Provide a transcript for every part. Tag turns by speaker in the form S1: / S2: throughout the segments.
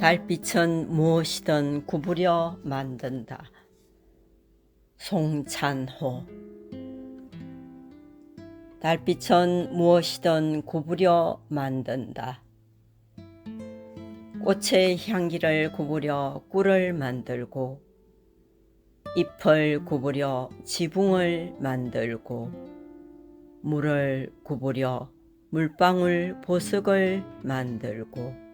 S1: 달빛은 무엇이든 구부려 만든다. 송찬호 달빛은 무엇이든 구부려 만든다. 꽃의 향기를 구부려 꿀을 만들고 잎을 구부려 지붕을 만들고 물을 구부려 물방울 보석을 만들고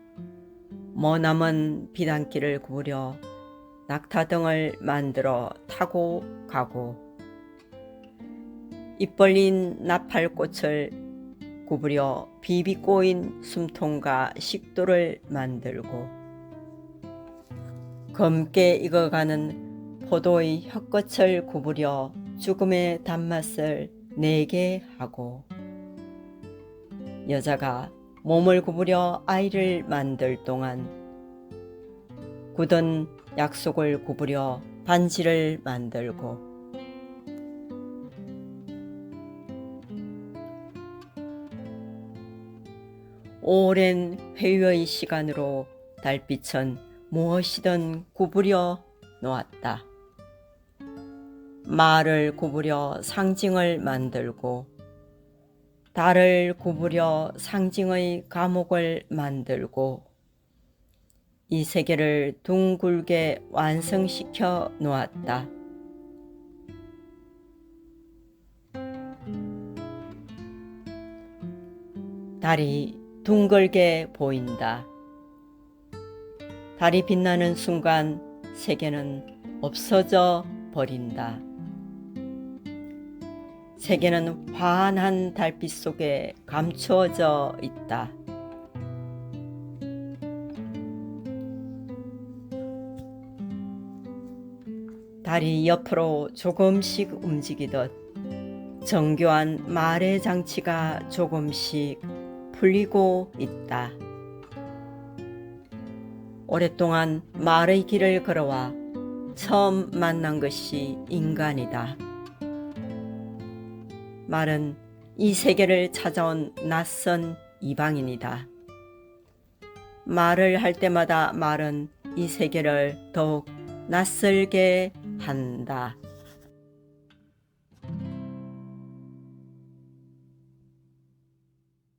S1: 머나먼 비단길을 구부려 낙타등을 만들어 타고 가고 입 벌린 나팔꽃을 구부려 비비 꼬인 숨통과 식도를 만들고 검게 익어가는 포도의 혀끝을 구부려 죽음의 단맛을 내게 하고 여자가 몸을 구부려 아이를 만들 동안 굳은 약속을 구부려 반지를 만들고 오랜 회유의 시간으로 달빛은 무엇이든 구부려 놓았다. 말을 구부려 상징을 만들고 달을 구부려 상징의 감옥을 만들고 이 세계를 둥글게 완성시켜 놓았다. 달이 둥글게 보인다. 달이 빛나는 순간 세계는 없어져 버린다. 세계는 환한 달빛 속에 감추어져 있다. 달이 옆으로 조금씩 움직이듯 정교한 말의 장치가 조금씩 풀리고 있다. 오랫동안 말의 길을 걸어와 처음 만난 것이 인간이다. 말은 이 세계를 찾아온 낯선 이방인이다. 말을 할 때마다 말은 이 세계를 더욱 낯설게 한다.